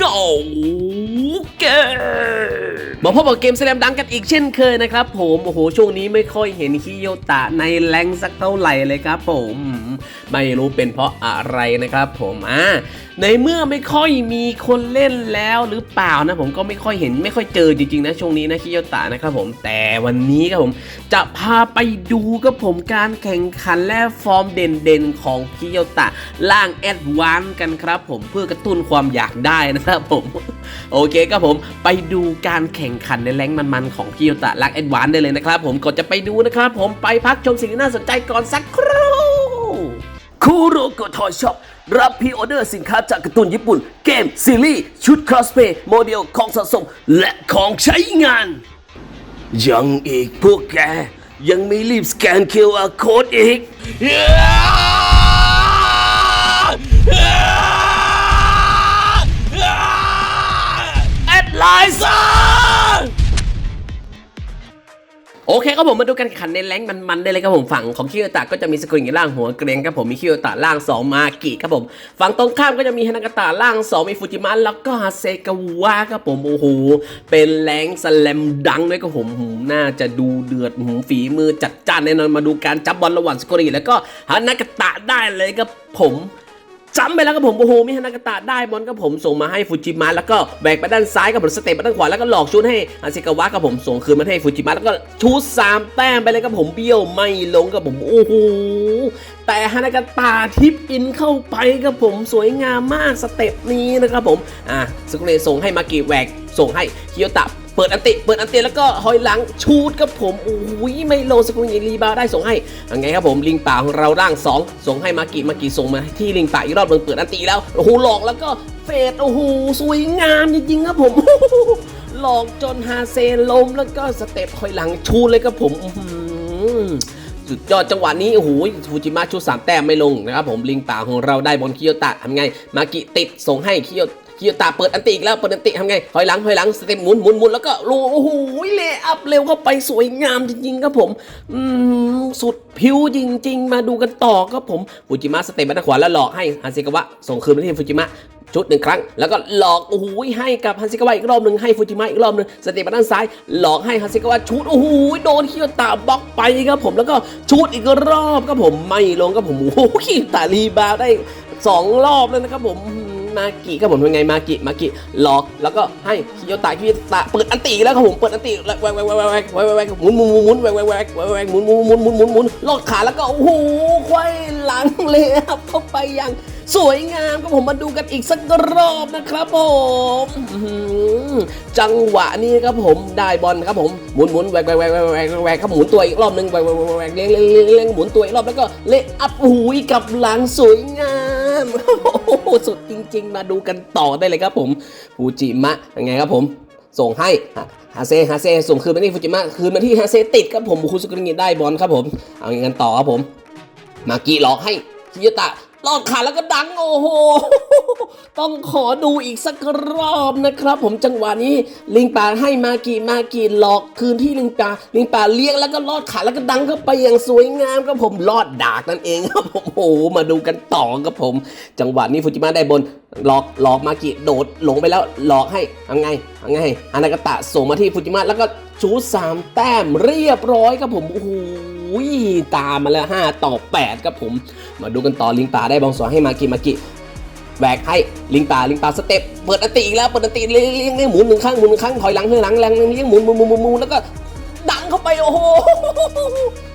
เก่าเกมมาพบกับเกมแสลมดังกันอีกเช่นเคยนะครับผมโอ้โหช่วงนี้ไม่ค่อยเห็นฮิโยตะในแรงสักเท่าไหร่เลยครับผมไม่รู้เป็นเพราะอะไรนะครับผมอ่าในเมื่อไม่ค่อยมีคนเล่นแล้วหรือเปล่านะผมก็ไม่ค่อยเห็นไม่ค่อยเจอจริงๆนะช่วงนี้นะฮิโยตะนะครับผมแต่วันนี้ครับผมจะพาไปดูกับผมการแข่งขันและฟอร์มเด่นๆของฮิโยตะล่างแอดวานกันครับผมเพื่อกระตุ้นความอยากได้นะครับผม โอเคครับผมไปดูการแข่งขันในแรงมันๆ ของฮิโยตะลักแอดวานได้เลยนะครับผมก่อนจะไปดูนะครับผมไปพักชมสิ่งที่น่าสนใจก่อนสักครู่คูโรโกทอยช็อปรับพรีออเดอร์สินค้าจากการ์ตูนญี่ปุ่น เกม ซีรีส์ชุดคอสเพย์โมเดลของสะสม และของใช้งาน ยังอีกพวกแก ยังไม่รีบสแกน QR Code อีก ไลน์ซ่าโอเคครับผมมาดูกันขันในแรงมันๆได้เลยครับผมฝั่งของคิโยตะก็จะมีสกุลอยู่ล่างหัวเกรงครับผมมีคิโยตะล่าง 2 มากิครับผมฝั่งตรงข้ามก็จะมีฮานากาตะล่าง 2 มีฟูจิมะแล้วก็ฮาเซกาวะครับผมโอ้โหเป็นแรงสแลมดังด้วยครับผมหน่าจะดูเดือดหืมฝีมือจัดจ้านแน่นอนมาดูการจับบอลระหว่างสกุลแล้วก็ฮานากาตะได้เลยครับผม จำไปแล้วครับผมโอ้โหมิฮานากาตะได้บอลครับผมส่งมาให้ฟูจิมะแล้วก็แบกไปด้านซ้ายกับผมสเตปไปด้านขวาแล้วก็หลอกชุดให้อาเซกาวะครับผมส่งคืนมาให้ฟูจิมะแล้วก็ชุดสามแต้มไปเลยครับผมเบี้ยวไม่ลงครับผมโอ้โหแต่ฮานากาตะทิปอินเข้าไปครับผมสวยงามมากสเต็ปนี้นะครับผมอะสกุเลส่งให้มากิแหวกส่งให้คิโยตะ เปิดอันติ เปิดอันติแล้วก็หอยหลังชูดครับผมโอ้ยไม่โลสกุลยิรีบาวได้ส่งให้ยังไงครับผมลิงป่าของเราร่าง 2 ส่งให้มากิมากิส่งมาที่ลิงป่าอีกรอบหนึงเปิดอันติแล้วโอ้โหหลอกแล้วก็เฟดโอ้โหสวยงามจริงๆครับผมหลอกจนฮาเซล้มแล้วก็สเต็ปหอยหลังชูดเลยครับผมสุดยอดจังหวะนี้โอ้โหฟูจิมะชุดสามแต้มไม่ลงนะครับผมลิงป่าของเราได้บอลคิโยตะทำไงมากิติดส่งให้คิโย คิโยตะเปิดอันติอีกแล้วเปิดอันติทำไงถอยหลังถอยหลังสเต็ปหมุนหมุนหมุนแล้วก็ลูโอ้โหเลอัพเร็วเข้าไปสวยงามจริงๆครับผมอืมสุดผิวจริง ๆ มาดูกันต่อครับผมฟูจิมะสเต็ปมาทางขวาแล้วหลอกให้ฮันเซกาวะส่งคืนไปที่ฟูจิมะชุดหนึ่งครั้ง แล้วก็หลอกโอ้โหให้กับฮันซิกาวะอีกรอบหนึ่งให้ฟูจิมะอีกรอบหนึ่งสเต็ปมาด้านซ้าย หลอกให้ฮันซิกาวะชุดโอ้โหโดนคิโยตะบล็อกไปครับผมแล้วก็ชุดอีกรอบครับผมไม่ลงครับผมโอ้โหคิโยตะรีบาวได้สองรอบเลยนะครับผม มากิครับผมเป็นไงมากิมากิล็อกแล้วก็ให้คิโยตะคิโยตะเปิดอันตีแล้วครับผมเปิดอันตีแล้วแหวกแหวกแหวกแหวกแวกแวกหมุนหมุนหมุนแหวกแหวกแหวกแวกแวกหมุนหมุนหมุนหมุนหมุนหมุนลอกขาแล้วก็โอ้โหควายหลังเลยครับเข้าไปยัง สวยงามครับผมมาดูกันอีกสักรอบนะครับผมจังหวะนี้ครับผมได้บอลครับผมหมุนหมุนแหวกแหวกแหวกแหวกแหวกครับหมุนตัวอีกรอบหนึ่งแหวกแหวกแหวกเลี้ยงเลี้ยงเลี้ยงหมุนตัวอีกรอบแล้วก็เละอัพหูยกับหลังสวยงามโอ้โหสุดจริง ๆ มาดูกันต่อได้เลยครับผมฟูจิมะยังไงครับผม ส่งให้ฮาเซฮาเซส่งคืนมาที่ฟูจิมะคืนมาที่ฮาเซติดครับผมคุสุกุริงิได้บอลครับผมเอาอย่างนั้นต่อครับผมมากีหลอกให้คิยตะ ลอดขาแล้วก็ดังโอ้โห ต้องขอดูอีกสักรอบนะครับ ผมจังหวะนี้ลิงป่าให้มากีมากีหลอกคืนที่ลิงป่าลิงป่าเลี้ยงแล้วก็ลอดขาแล้วก็ดังเข้าไปอย่างสวยงามครับผมลอดดากนั่นเองครับผมโอ้โหมาดูกันต่อครับผม จังหวะนี้ฟูจิมะได้บนหลอกหลอกมากิโดดหลงไปแล้วหลอกให้ทำไงทำไงฮานากตะส่งมาที่ฟูจิมะแล้วก็ชูสามแต้มเรียบร้อยครับผมโอ้โห ตามมาแล้ว 5 ต่อ 8 ครับผม มาดูกันต่อลิงตาได้บอลสอนให้มากิมากิแหวกให้ลิงตาลิงตาสเต็ปเปิดอติอีกแล้วเปิดอติเลี้ยงเลี้ยงหมุนหนึ่งครั้งหมุนหนึ่งครั้งถอยหลังถอยหลังแรงเลี้ยงหมุนหมุนหมุนหมุนแล้วก็ เข้าไปโอ้โห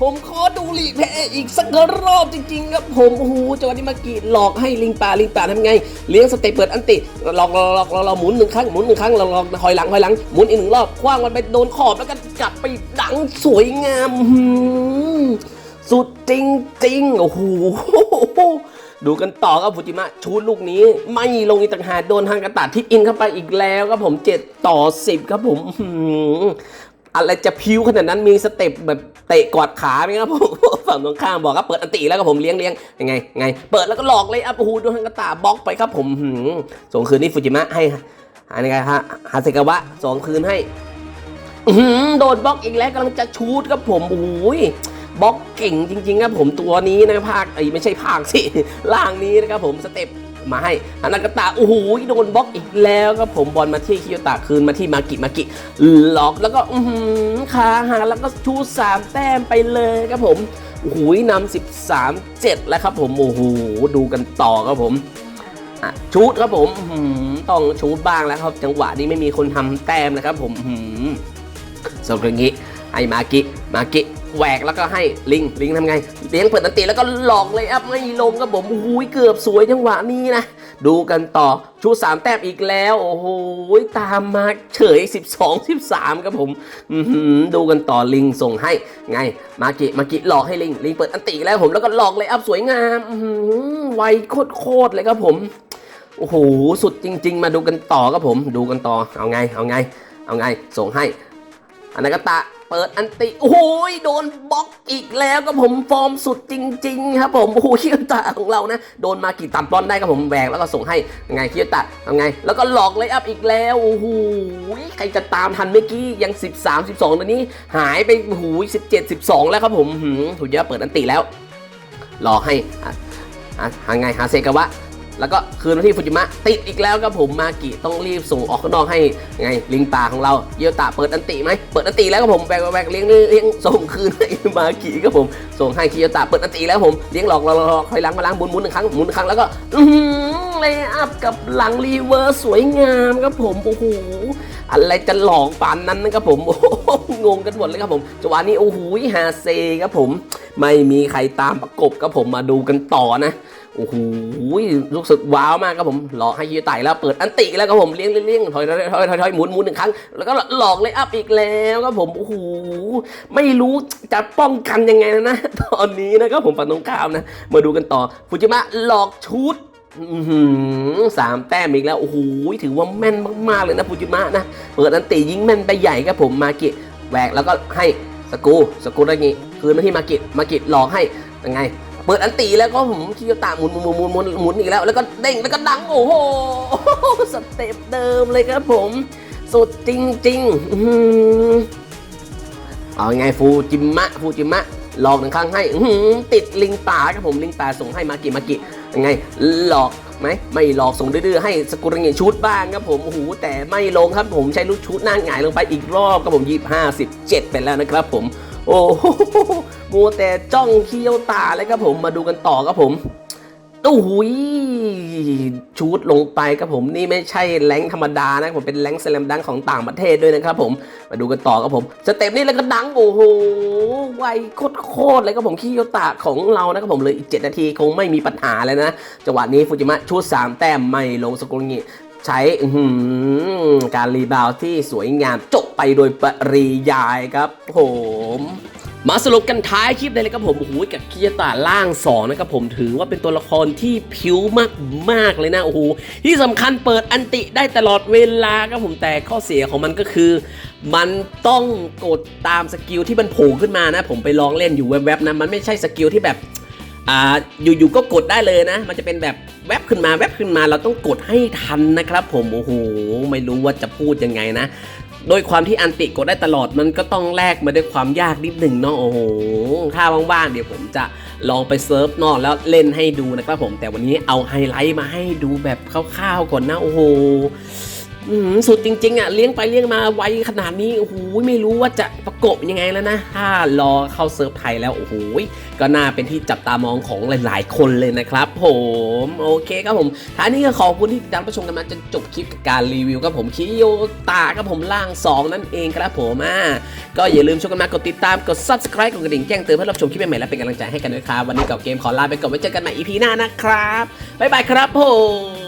ผมขอดูรีเพลย์อีกสักรอบจริงๆครับผมโอ้โหจังหวะนี้มากิหลอกให้ลิงป่าลิงป่าทำไง เลี้ยงสเตปเปิดอันติหลอกหลอกหลอกเราหมุนหนึ่งครั้งหมุนหนึ่งครั้งเราเราถอยหลังถอยหลังหมุนอีกหนึ่งรอบคว้างมันไปโดนขอบแล้วก็กลับไปดังสวยงามอื้อหือสุดจริงๆโอ้โหดูกันต่อครับฟูจิมะชูดลูกนี้ ไม่ลงอีกต่างหากโดนทางกระตาทิปอินเข้าไปอีกแล้วครับผม7ต่อ 10 ครับผม อะไรจะพิ้วขนาดนั้นมีสเต็ปแบบเตะกอดขาไหมครับผมฝั่งตรงข้ามบอกครับเปิดอันติแล้วครับผมเลี้ยงเลี้ยงยังไงไง เปิดแล้วก็หลอกเลยอะโอ้โหโดนทางกระตาบล็อกไปครับผมอื้อหือส่งคืนนี่ฟูจิมะให้อะไรกันฮะฮาเซกาวะส่งคืนให้หือโดนบล็อกอีกแล้วกำลังจะชูดครับผมโอ้ยบล็อกเก่งจริงๆครับผมตัวนี้นะภาคไอ้ไม่ใช่ภาคสิล่างนี้นะครับผมสเต็ป มาให้ฮานากาตะโอ้โหโดนบล็อกอีกแล้วครับผมบอลมาที่คิโยตะคืนมาที่มากิมากิล็อกแล้วก็อื้อหือขาหาแล้วก็ชูสามแต้มไปเลยครับผมโอ้โหนำสิบสามเจ็ดแล้วครับผมโอ้โหดูกันต่อครับผมชูดครับผมหือต้องชูดบ้างแล้วครับ จังหวะนี้ไม่มีคนทำแต้มนะครับผมอื้อหือส่วนเรื่องนี้ไอ้มากิมากิ แหวกแล้วก็ให้ลิงลิงทำไง เลี้ยงเปิดตันติแล้วก็หลอกเลยอัพไม่ลงครับผมโอ้โหเกือบสวยจังหวะนี้นะ ดูกันต่อชูสามแต้มอีกแล้ว โอ้โหตามมาเฉย 12 13ครับผมดูกันต่อลิงส่งให้ ไง มากิมากิหลอกให้ลิงลิงเปิดอันติแล้วผมแล้วก็หลอกเลยอัพสวยงามอื้อหือไวโคตรเลยครับผมโอ้โหสุดจริง ๆ มาดูกันต่อครับผม ดูกันต่อเอาไง เอาไง เอาไง ส่งให้อนากาตะ เปิดอันติ โอ้โหโดนบล็อกอีกแล้วครับผมฟอร์มสุดจริง ๆ ครับผมโอ้โหคิโยตะของเรานะ โดนมากี่ตามบอลได้ครับผมแหวกแล้วก็ส่งให้ยังไงคิโยตะเอาไง แล้วก็หลอกเลยอัพอีกแล้วโอ้โหใครจะตามทันเมื่อกี้ยัง 13 12ตอนนี้หายไปโอ้โห17 12 แล้วครับผมหืมถูกเยอะเปิดอันติแล้วรอให้อะอะหาไงหาเซกาวะ แล้วก็คืนมาที่ฟูจิมะติดอีกแล้วครับผมมากิต้องรีบส่งออกข้างนอกให้ไงลิงป่าของเราเยียวตะเปิดอันติไหมเปิดอันติแล้วครับผมแบกแบกเลี้ยงเลี้ยงส่งคืนให้มากิครับผมส่งให้คิโยตะเปิดอันติแล้วผมเลี้ยงหลอกหลอกหลอกคอยล้างมาล้างหมุนหมุนหนึ่งครั้งหมุนหนึ่งครั้งแล้วก็อืเลยอัพกับหลังรีเวอร์สวยงามครับผมโอ้โหอะไรจะหลอกปานนั้นนะครับผมโอ้โหงงกันหมดเลยครับผมจังหวะนี้โอ้โหฮาเซครับผม ไม่มีใครตามประกบครับผมมาดูกันต่อนะโอ้โหรู้สึกว้าวมากครับผมหลอกให้ยีไต่แล้วเปิดอันติแล้วครับผมเลี้ยงเลี้ยงถอยถอยถอยถอยถอยหมุนหมุนหนึ่งครั้งแล้วก็หลอกเลยอัพอีกแล้วครับผมโอ้โหไม่รู้จะป้องกันยังไงนะ ตอนนี้นะครับผมฝั่งตรงข้ามนะ มาดูกันต่อฟูจิมะหลอกชุดสามแต้มอีกแล้วโอ้โหถือว่าแม่นมากๆเลยนะฟูจิมะนะเปิดอันติยิงแม่นไปใหญ่ครับผมมาเกิแหวกแล้วก็ให้ สกูสกูได้งี้คืนมาที่มากิมากิหลอกให้ยังไง เปิดอันตีแล้วก็ผมคิโยตะหมุนหมุนหมุนหมุนหมุนอีกแล้ว แล้วก็เด้งแล้วก็ดังโอ้โหสเต็ปเดิมเลยครับผม สุดจริงๆอื้อหือเอาไงฟูจิมะฟูจิมะหลอกหนึ่งครั้งให้ติดลิงป่าครับผมลิงป่าส่งให้มากิมากิ ยังไงหลอกไหมไม่หลอกส่งดื้อให้สกุลเงินชุดบ้างครับผมโอ้โหแต่ไม่ลงครับผมใช้ลูกชุดหน้าหงายลงไปอีกรอบครับผมยี่ห้าสิบเจ็ดไปแล้วนะครับผม โอ้โหมัวแต่จ้องเคี้ยวตาเลยครับผมมาดูกันต่อครับผมโอ้โห ชูดลงไปครับผมนี่ไม่ใช่แรงธรรมดานะผมเป็นแรงค์สแลมดังของต่างประเทศด้วยนะครับผมมาดูกันต่อครับผมสเต็ปนี้แล้วก็ดังโอ้โหไวโคตรเลยครับผมขี้โยตะของเรานะครับผมเลยอีก 7 นาทีคงไม่มีปัญหาเลยนะจังหวะนี้ฟูจิมะชูด3 แต้มไม่ลงสกุลงิใช้การรีบาวที่สวยงามจบไปโดยปริยายครับผม มาสรุปกันท้ายคลิปเลยเลยครับผมโอ้โหกับคิยาตะล่างสองนะครับผมถือว่าเป็นตัวละครที่ผิวมากมากเลยนะโอ้โหที่สำคัญเปิดอันติได้ตลอดเวลาครับผมแต่ข้อเสียของมันก็คือ มันต้องกดตามสกิลที่มันโผล่ขึ้นมานะ ผมไปลองเล่นอยู่แวบๆนะมันไม่ใช่สกิลที่แบบอ่าอยู่ๆก็กดได้เลยนะ มันจะเป็นแบบแวบขึ้นมาแวบขึ้นมาเราต้องกดให้ทันนะครับ ผมโอ้โหไม่รู้ว่าจะพูดยังไงนะ โดยความที่อันติกดได้ตลอดมันก็ต้องแลกมาด้วยความยากนิดหนึ่งเนาะโอ้โหถ้าว่างๆเดี๋ยวผมจะลองไปเซิร์ฟนอกแล้วเล่นให้ดูนะครับผมแต่วันนี้เอาไฮไลท์มาให้ดูแบบคร่าวๆก่อนนะโอ้โห สุดจริง ๆอะเลี้ยงไปเลี้ยงมาไวขนาดนี้โอ้โหไม่รู้ว่าจะประกบยังไงแล้วนะถ้ารอเข้าเซิร์ฟไทยแล้วโอ้โหก็น่าเป็นที่จับตามองของหลายๆ คนเลยนะครับ ผมโอเคครับผมท้ายนี้ก็ขอบคุณที่ติดตามรับชมกันมาจนจบคลิปกับการรีวิวครับผมคิโยตาครับผมล่าง 2 นั่นเองครับผมอ่าก็อย่าลืมชมกันมากดติดตามกด subscribe กดกระดิ่งแจ้งเตือนเพื่อรับชมคลิปใหม่ๆและเป็นกำลังใจให้กันด้วยครับวันนี้กับเกมขอลาไปก่อนไว้เจอกันใหม่ EP หน้านะครับบ๊ายบายครับผม